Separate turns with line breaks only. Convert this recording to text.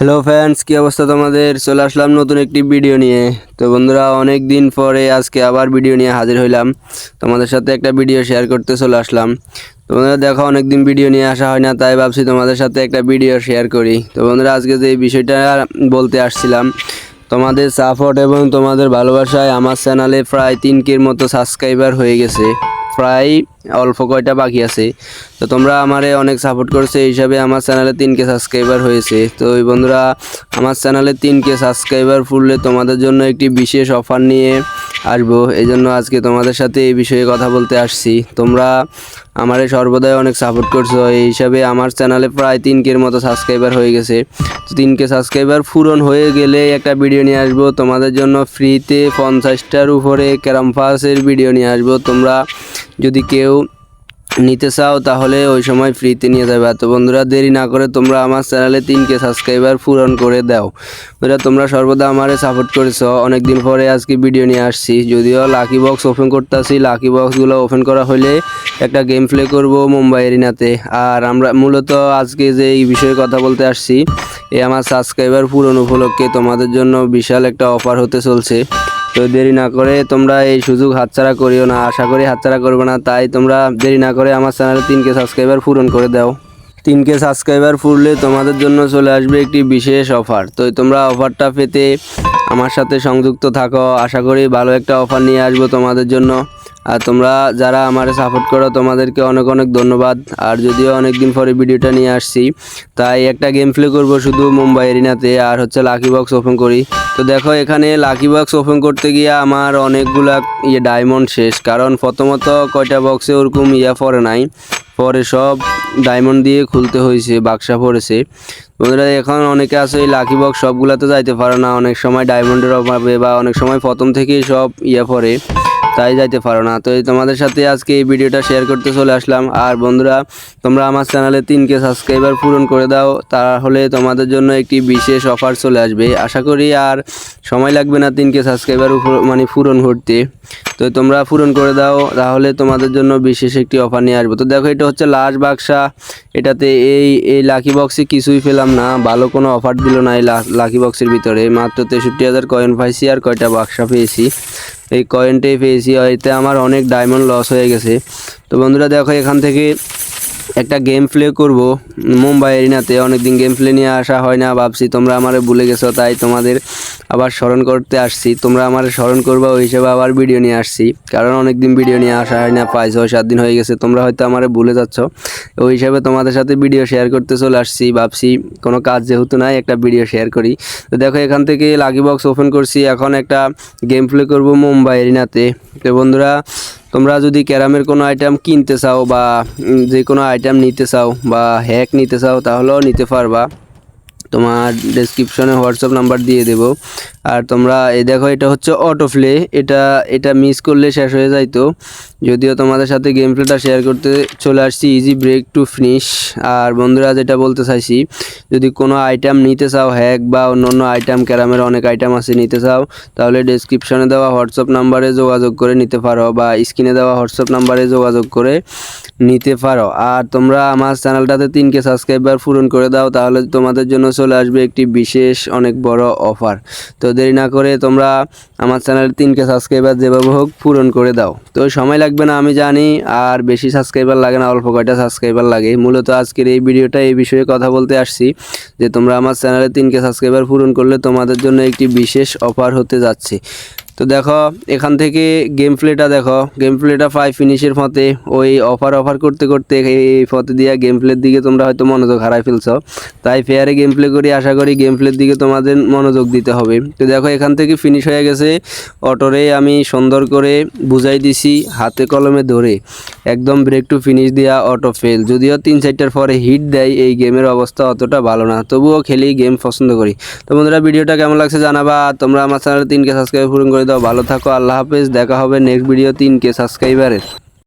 Hello fans কী অবস্থা তোমাদের? চলে আসলাম নতুন একটি ভিডিও নিয়ে। তো বন্ধুরা অনেক দিন পরে আজকে আবার ভিডিও নিয়ে হাজির হইলাম। তোমাদের সাথে একটা ভিডিও শেয়ার করতে চলে আসলাম। তো দেখো অনেক দিন ভিডিও নিয়ে আসা হয় না, তাই ভাবছি তোমাদের সাথে একটা ভিডিও শেয়ার করি। তো বন্ধুরা, আজকে যে বিষয়টা বলতে আসছিলাম, তোমাদের সাপোর্ট এবং তোমাদের ভালোবাসায় আমার চ্যানেলে প্রায় তিন কের মতো সাবস্ক্রাইবার হয়ে গেছে। প্রায় অল্প কয়টা বাকি আছে। তো তোমরা আমারে অনেক সাপোর্ট করছে হিসাবে আমার চ্যানেলে তিন কে সাবস্ক্রাইবার হয়েছে। তো এই বন্ধুরা, আমার চ্যানেলে তিন কে সাবস্ক্রাইবার ফুললে তোমাদের জন্য একটি বিশেষ অফার নিয়ে আসব। এই জন্য আজকে তোমাদের সাথে এই বিষয়ে কথা বলতে আসছি। তোমরা আমারে সর্বদাই অনেক সাপোর্ট করছ, এই হিসাবে আমার চ্যানেলে প্রায় তিন কের মতো সাবস্ক্রাইবার হয়ে গেছে। তো তিন কে সাবস্ক্রাইবার পূরণ হয়ে গেলে একটা ভিডিও নিয়ে আসব। তোমাদের জন্য ফ্রিতে পঞ্চাশটার উপরে ক্যারামফাসের ভিডিও নিয়ে আসব। তোমরা যদি কেউ নিতে চাও, তাহলে ওই সময় ফ্রিতে নিয়ে যাবে। তো বন্ধুরা, দেরি না করে তোমরা আমার চ্যানেলে তিনকে সাবস্ক্রাইবার পূরণ করে দাও। বন্ধুরা, তোমরা সর্বদা আমারে সাপোর্ট করেছ। অনেক দিন পরে আজকে ভিডিও নিয়ে আসছি। যদিও লাকি বক্স ওপেন করতে আসি লাকি বক্সগুলো ওপেন করা হলে একটা গেম প্লে করব মুম্বাই এরিনাতে আর আমরা মূলত আজকে যে এই বিষয়ে কথা বলতে আসছি এই আমার সাবস্ক্রাইবার পূরণ উপলক্ষে তোমাদের জন্য বিশাল একটা অফার হতে চলছে। তো দেরি না করে তোমরা এই সুযোগ হাতছাড়া করিও না। আশা করি হাতছাড়া করবে না। তাই তোমরা দেরি না করে আমার চ্যানেলে তিনকে সাবস্ক্রাইবার পূরণ করে দাও। তিনকে সাবস্ক্রাইবার ফুরলে তোমাদের জন্য চলে আসবে একটি বিশেষ অফার। তো তোমরা অফারটা পেতে আমার সাথে সংযুক্ত থাকো। আশা করি ভালো একটা অফার নিয়ে আসব তোমাদের জন্য। আর তোমরা যারা আমার সাপোর্ট করো, তোমাদেরকে অনেক অনেক ধন্যবাদ। আর যদিও অনেক দিন পরে ভিডিওটা নিয়ে আসছি, তাই একটা গেম প্লে করব শুধু মুম্বাই এরিনাতে আর হচ্ছে লাকি বক্স ওপেন করি। তো দেখো, এখানে লাকি বক্স ওপেন করতে গিয়ে আমার অনেকগুলা ইয়ে ডায়মন্ড শেষ, কারণ প্রথমত কয়টা বক্সে ওরকম ইয়া পড়ে নাই। পরে সব ডায়মন্ড দিয়ে খুলতে হয়েছে, বাক্সা পড়েছে। বন্ধুরা, এখন অনেকে আছে এই লাকি বক্স সবগুলাতে যাইতে পারে না, অনেক সময় ডায়মন্ডের অভাবে বা অনেক সময় প্রথম থেকেই সব ইয়ে পড়ে। তাই যাইতে পারো না। তো তোমাদের সাথে আজকে এই ভিডিওটা শেয়ার করতে চলে আসলাম। আর বন্ধুরা, তোমরা আমার চ্যানেলে তিনকে সাবস্ক্রাইবার পূরণ করে দাও। তাহলে তোমাদের জন্য একটি বিশেষ অফার চলে আসবে। আশা করি আর সময় লাগবে না তিনকে সাবস্ক্রাইবার মানে পূরণ করতে। তো তোমরা পূরণ করে দাও, তাহলে তোমাদের জন্য বিশেষ একটি অফার নিয়ে আসব। তো দেখো, এটা হচ্ছে লাস্ট বাক্সা। এটাতে এই এই লাকি বক্সে কিছুই পেলাম না। ভালো কোনো অফার দিল না এই লাকি বক্সের ভিতরে। মাত্র তেষট্টি হাজার কয়েন পাইছি আর কয়টা বাক্সা পেয়েছি। এই কয়েনটাই পেয়েছি এতে আমার অনেক ডায়মন্ড লস হয়ে গেছে। তো বন্ধুরা দেখো, এখান থেকে একটা গেম প্লে করব। মুম্বাই এরিনাতে অনেকদিন গেম প্লে নিয়ে আসা হয় না, ভাবছি তোমরা আমারে ভুলে গেছো, তাই তোমাদের আবার স্মরণ করতে আসছি। তোমরা আমার স্মরণ করবা, ওই হিসেবে আবার ভিডিও নিয়ে আসছি। কারণ অনেকদিন ভিডিও নিয়ে আসা হয় না পাঁচ ছয় সাত দিন হয়ে গেছে, তোমরা হয়তো আমার ভুলে যাচ্ছ। ওই হিসাবে তোমাদের সাথে ভিডিও শেয়ার করতে চলে আসছি, ভাবছি কোনো কাজ যেহেতু নাই, একটা ভিডিও শেয়ার করি। তো দেখো, এখান থেকে লাকি বক্স ওপেন করছি, এখন একটা গেম প্লে করব মুম্বাই এরিনাতে তো বন্ধুরা তোমরা যদি ক্যারামের কোনো আইটেম কিনতে চাও বা যে কোনো আইটেম নিতে চাও বা হ্যাক নিতে চাও, তাহলেও নিতে পারবা। তোমার ডেসক্রিপশনে হোয়াটসঅ্যাপ নাম্বার দিয়ে দেবো। আর তোমরা, এই দেখো, এটা হচ্ছে অটো প্লে এটা এটা মিস করলে শেষ হয়ে যাইতো যদিও তোমাদের সাথে গেম প্লেটা শেয়ার করতে চলে আসছি ইজি ব্রেক টু ফিনিশ আর বন্ধুরা, যেটা বলতে চাইছি, যদি কোনো আইটেম নিতে চাও হ্যাক বা অন্য অন্য আইটেম ক্যারামের অনেক আইটেম আছে নিতে চাও, তাহলে ডেসক্রিপশনে দেওয়া হোয়াটসঅ্যাপ নাম্বারে যোগাযোগ করে নিতে পারো বা স্ক্রিনে দেওয়া হোয়াটসঅ্যাপ নাম্বারে যোগাযোগ করে নিতে পারো। আর তোমরা আমার চ্যানেলটাতে তিনকে সাবস্ক্রাইবার পূরণ করে দাও, তাহলে তোমাদের জন্য চলে আসবে একটি বিশেষ অনেক বড় অফার। তো দেরি না করে তোমরা আমার চ্যানেলে তিনকে সাবস্ক্রাইবার যেভাবে হোক পূরণ করে দাও। তো সময় লাগবে না, আমি জানি, আর বেশি সাবস্ক্রাইবার লাগে না, অল্প কয়টা সাবস্ক্রাইবার লাগে। মূলত আজকের এই ভিডিওটা এই বিষয়ে কথা বলতে আসছি, যে তোমরা আমার চ্যানেলে তিনকে সাবস্ক্রাইবার পূরণ করলে তোমাদের জন্য একটি বিশেষ অফার হতে যাচ্ছে। তো দেখো, এখান থেকে গেম প্লেটা দেখো। গেম প্লেটা পাই ফিনিশের ফতে। ওই অফার অফার করতে করতে এই ফতে দিয়ে গেম প্লের দিকে তোমরা হয়তো মনোযোগ হারাই ফেলছো। তাই ফেয়ারে গেম প্লে করি, আশা করি গেম প্লের দিকে তোমাদের মনোযোগ দিতে হবে। তো দেখো, এখান থেকে ফিনিশ হয়ে গেছে। অটোরে আমি সুন্দর করে বুঝাই দিছি, হাতে কলমে ধরে। একদম ব্রেক টু ফিনিশ দেওয়া অটো ফেল যদিও তিন চারটার পরে হিট দেয়, এই গেমের অবস্থা অতটা ভালো না। তবুও খেলি গেম পছন্দ করি। তো বন্ধুরা, ভিডিওটা কেমন লাগছে জানাবা। তোমরা আমার চ্যানেল তিনকে সাবস্ক্রাইব পূরণ করে দাও। ভালো থাকো, আল্লাহ হাফেজ। দেখা হবে নেক্সট ভিডিও তিনকে সাবস্ক্রাইবারের